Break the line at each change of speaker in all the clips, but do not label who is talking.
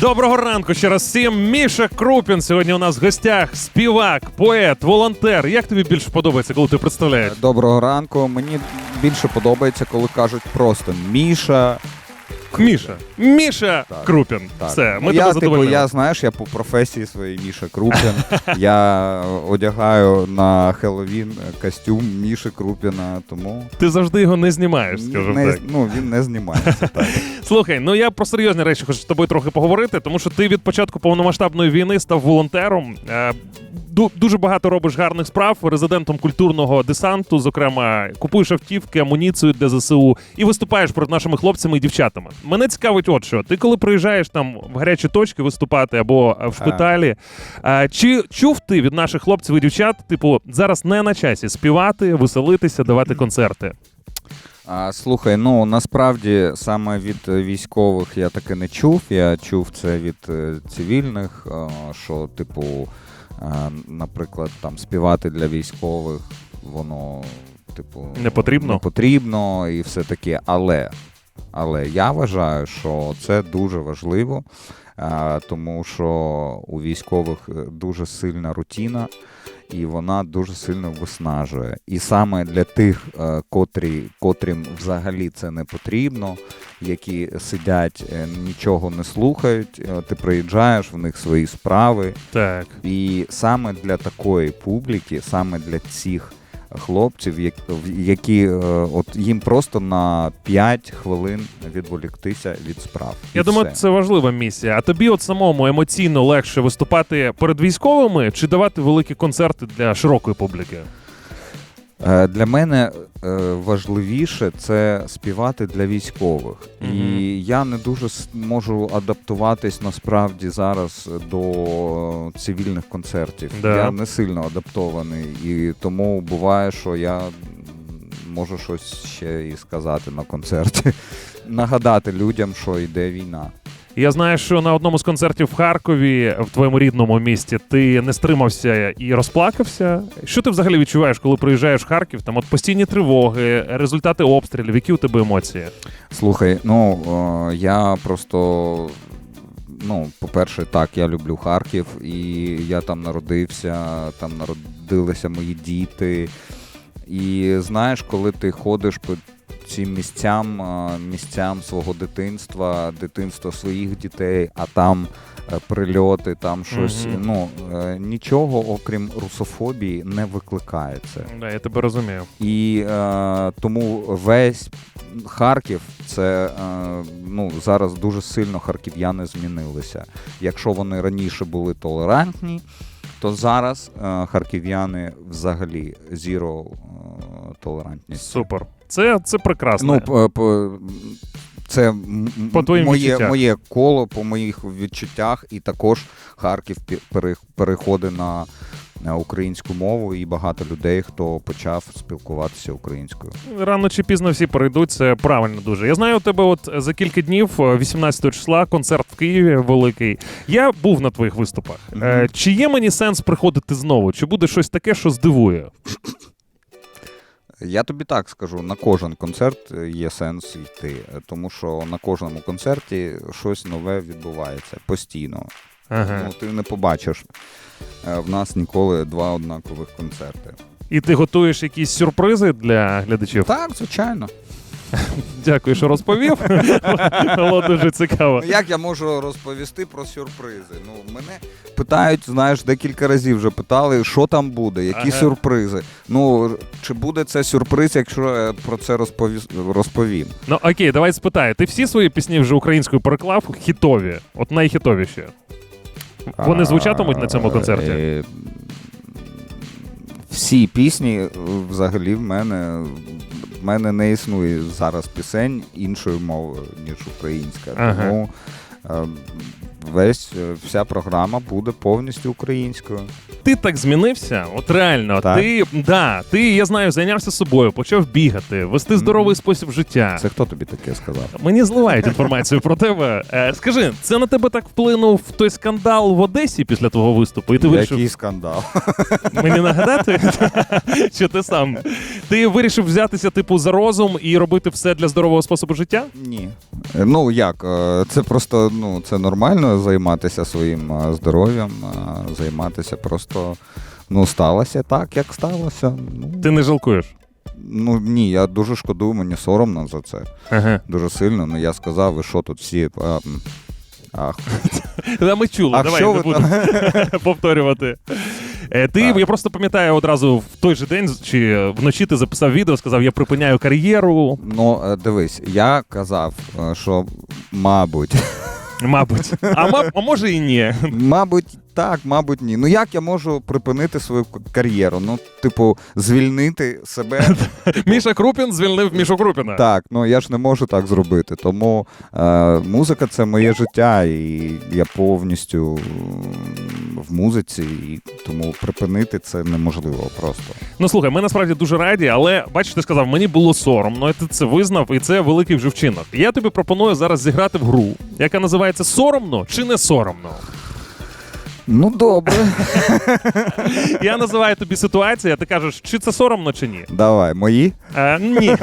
Доброго ранку ще раз всім. Міша Крупін сьогодні у нас в гостях. Співак, поет, волонтер. Як тобі більше подобається, коли ти представляєш?
Доброго ранку. Мені більше подобається, коли кажуть просто Міша.
Міша. Міша
Так.
Крупін.
Так.
Все,
Ну,
ми
я,
тебе
типу, я знаєш, я по професії своїй Міша Крупін. я одягаю на Хеллоуін костюм Міші Крупіна, тому
Ти завжди його не знімаєш, скажімо
не,
так.
ну, він не знімається. Так.
Слухай, ну я про серйозні речі хочу з тобою трохи поговорити, тому що ти від початку повномасштабної війни став волонтером. Е, Дуже багато робиш гарних справ, резидентом культурного десанту, зокрема, купуєш автівки, амуніцію для ЗСУ і виступаєш перед нашими хлопцями і дівчатами. Мене цікавить, от що ти коли приїжджаєш там в гарячі точки виступати або в шпиталі, е, чи чув ти від наших хлопців і дівчат, типу, зараз не на часі співати, веселитися, давати концерти?
А, слухай, ну насправді саме від військових я таки не чув. Я чув це від е, цивільних, що, типу, наприклад, там співати для військових, воно, типу,
Не потрібно?
не потрібно і все таке. Але, але я вважаю, що це дуже важливо, е, тому що у військових е, дуже сильна рутина і вона дуже сильно виснажує. І саме для тих, е, котрі, котрим взагалі це не потрібно, які сидять, е, нічого не слухають, е, ти приїжджаєш, в них свої справи.
Так.
І саме для такої публіки, саме для цих хлопців, які е, от їм просто на 5 хвилин відволіктися від справ.
Я думаю,
все.
це важлива місія. А тобі, от самому емоційно легше виступати перед військовими чи давати великі концерти для широкої публіки?
Е, Для мене е, важливіше це співати для військових.
Мгм.
І я не дуже можу адаптуватись насправді зараз до цивільних концертів.
Да.
Я не сильно адаптований, і тому буває, що я можу щось ще і сказати на концерті. Нагадати людям, що йде війна.
Я знаю, що на одному з концертів в Харкові, в твоєму рідному місті, ти не стримався і розплакався. Що ти взагалі відчуваєш, коли приїжджаєш в Харків? Там от постійні тривоги, результати обстрілів, які у тебе емоції?
Слухай, ну я просто. Ну, по-перше, так, я люблю Харків, і я там народився, там народилися мої діти. І знаєш, коли ти ходиш по цим місцям, е, місцям свого дитинства, дитинства своїх дітей, а там е, прильоти, там щось,
Мгм.
ну е, нічого, окрім русофобії, не викликає це.
Да, я тебе розумію.
І е, тому весь Харків це е, ну, зараз дуже сильно харків'яни змінилися. Якщо вони раніше були толерантні, то зараз е, харків'яни взагалі зіро е, толерантність.
Супер. Це, це прекрасно.
Ну, по, це
По твоїм
моє,
відчуттях.
моє коло по моїх відчуттях, і також Харків переходить на, на українську мову, і багато людей, хто почав спілкуватися українською.
Рано чи пізно всі перейдуть, це правильно дуже. Я знаю у тебе, от за кілька днів, е, 18 числа, концерт в Києві великий. Я був на твоїх виступах. Е, чи є мені сенс приходити знову? Чи буде щось таке, що здивує?
Я тобі так скажу: на кожен концерт є сенс йти, тому що на кожному концерті щось нове відбувається постійно.
Ага.
Ну, ти не побачиш е, в нас ніколи два однакових концерти.
І ти готуєш якісь сюрпризи для глядачів?
Так, звичайно.
Дякую, що розповів. Було дуже цікаво.
Ну, Як я можу розповісти про сюрпризи? Ну, мене питають, знаєш, декілька разів вже питали, що там буде, які
Ага.
сюрпризи. Ну, чи буде це сюрприз, якщо я про це розповіс... розповім?
Ну окей, давай спитаю. Ти всі свої пісні вже українською переклав хітові, от найхітовіші. Вони звучатимуть на цьому концерті?
Е, Всі пісні е, взагалі в мене. В мене не існує зараз пісень іншою мовою, ніж українська.
Ага.
Тому е, весь, е, вся програма буде повністю українською.
ти так змінився, от реально,
Так.
ти да, ти, я знаю, зайнявся собою, почав бігати, вести здоровий спосіб життя.
Це хто тобі таке сказав?
Мені зливають інформацію про тебе. Е, скажи, це на тебе так вплинув той скандал в Одесі після твого виступу, і ти вирішив
Який скандал?
мені нагадати? Чи ти сам? Ти вирішив взятися, типу, за розум і робити все для здорового способу життя?
Ні. Е, Ну як, це просто ну, це нормально займатися своїм е, здоров'ям, е, займатися просто. Ну, сталося так, як сталося. Ну,
Ти не жалкуєш?
ну ні, я дуже шкодую, мені соромно за це.
Ага.
Дуже сильно. Ну я сказав, ви що тут всі. А, м, ах,
ми чули,
а
давай
що
не буду повторювати. Е, Ти,
Так.
я просто пам'ятаю одразу в той же день чи вночі ти записав відео, сказав, я припиняю кар'єру.
Ну, дивись, я казав, що мабуть,
Мабуть. А, ма- а може і ні.
мабуть, так, мабуть, ні. Ну як я можу припинити свою кар'єру? Ну, типу, звільнити себе.
Міша Крупін звільнив Мішу Крупіна.
Так, ну я ж не можу так зробити. Тому е, музика це моє життя, і я повністю в музиці, і тому припинити це неможливо просто.
Ну слухай, ми насправді дуже раді, але бачиш, ти сказав, мені було соромно, і ти це визнав, і це великий вже вчинок. Я тобі пропоную зараз зіграти в гру, яка називається Соромно чи не соромно.
Ну добре.
Я називаю тобі ситуацію, а ти кажеш, чи це соромно, чи ні.
Давай, мої?
Е, ні,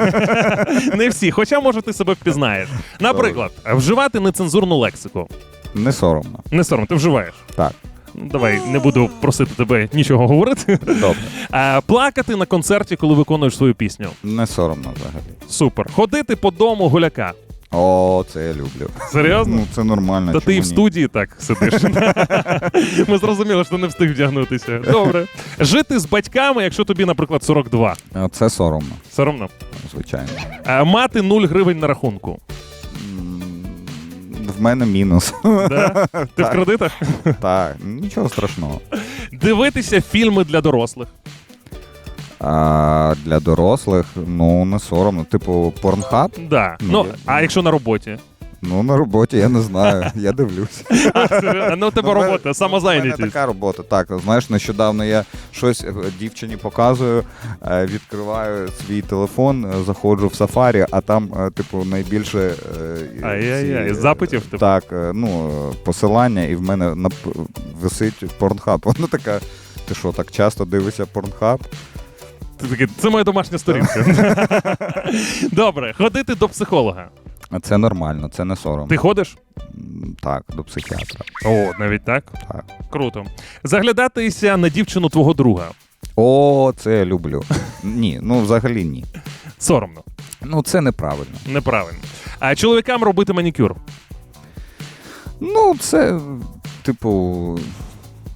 не всі. Хоча, може, ти себе впізнаєш. Наприклад, вживати нецензурну лексику.
Не соромно.
Не соромно, ти вживаєш.
Так,
Ну, Давай, не буду просити тебе нічого говорити.
добре.
Е, плакати на концерті, коли виконуєш свою пісню.
Не соромно взагалі.
Супер. Ходити по дому гуляка.
О, це я люблю.
Серйозно?
Ну, це нормально.
Та ти і в студії так сидиш. Ми зрозуміли, що не встиг вдягнутися. Добре. Жити з батьками, якщо тобі, наприклад, 42.
Е, Це соромно,
Соромно.
звичайно.
Мати 0 гривень на рахунку.
В мене мінус.
Да? Ти в кредитах?
Так, нічого страшного.
Дивитися фільми для дорослих.
А для дорослих, ну не соромно. Типу, порнхаб?
Да.
Ну,
Ну,
я-
а якщо на роботі?
Ну, на роботі, я не знаю. Я дивлюсь.
А, Ну, у тебе
Ну, в мене-
робота,
У мене така робота. Так, знаєш, нещодавно я щось е, дівчині показую, е, відкриваю свій телефон, е, заходжу в сафарі, а там, типу, найбільше.
Ай-яй-яй, запитів, типу?
Так, ну, посилання, і в мене висить порнхаб. Вона така. Ти що, так часто дивишся порнхаб?
Ти такий, це моя домашня сторінка. Добре, ходити до психолога.
А Це нормально, це не соромно.
Ти ходиш?
М, Так, до психіатра.
О, навіть так?
Так.
Круто. Заглядатися на дівчину твого друга.
О, це я люблю. Ні, ну взагалі ні.
Соромно.
Ну, це неправильно.
Неправильно. А чоловікам робити манікюр.
Ну, це, типу,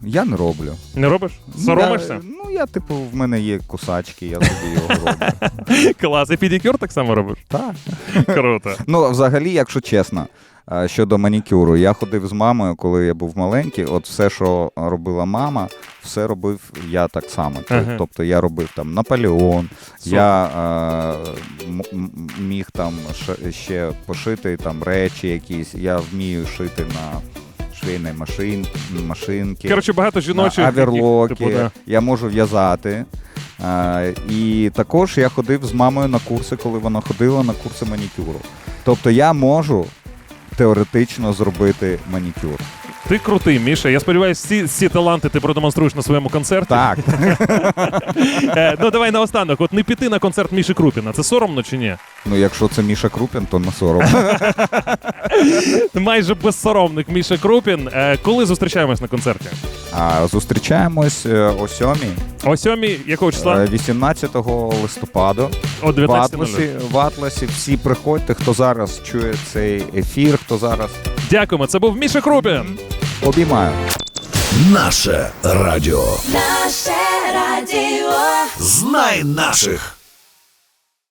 я не роблю.
Не робиш? Соромишся?
Я, ну, я, типу, в мене є кусачки, я собі його роблю.
Клас. І педикюр так само робиш?
Так.
Круто.
Ну, взагалі, якщо чесно, щодо манікюру, я ходив з мамою, коли я був маленький. От все, що робила мама, все робив я так само.
Ага.
Тобто я робив там Наполеон,
Супер.
я е, міг там ще пошити там речі якісь. Я вмію шити на швейній машин, машинки.
Коротше, багато жіночих.
аверлоки,
типу, да.
я можу в'язати. А, і також я ходив з мамою на курси, коли вона ходила на курси манікюру. Тобто я можу теоретично зробити манікюр.
Ти крутий, Міша. Я сподіваюся, всі, всі таланти ти продемонструєш на своєму концерті.
Так,
Е, ну давай наостанок. От не піти на концерт Міші Крупіна. Це соромно чи ні?
ну якщо це Міша Крупін, то не соромно.
Майже безсоромник Міша Крупін. Е, коли зустрічаємось на концерті?
А зустрічаємось е, о 7
О сьомій якого числа?
18 листопада
О
в Атласі. В Атласі всі приходьте, хто зараз чує цей ефір, хто зараз
Дякуємо. Це був Міша Крупін.
Обіймаю.
Наше радіо.
Наше радіо.
Знай наших.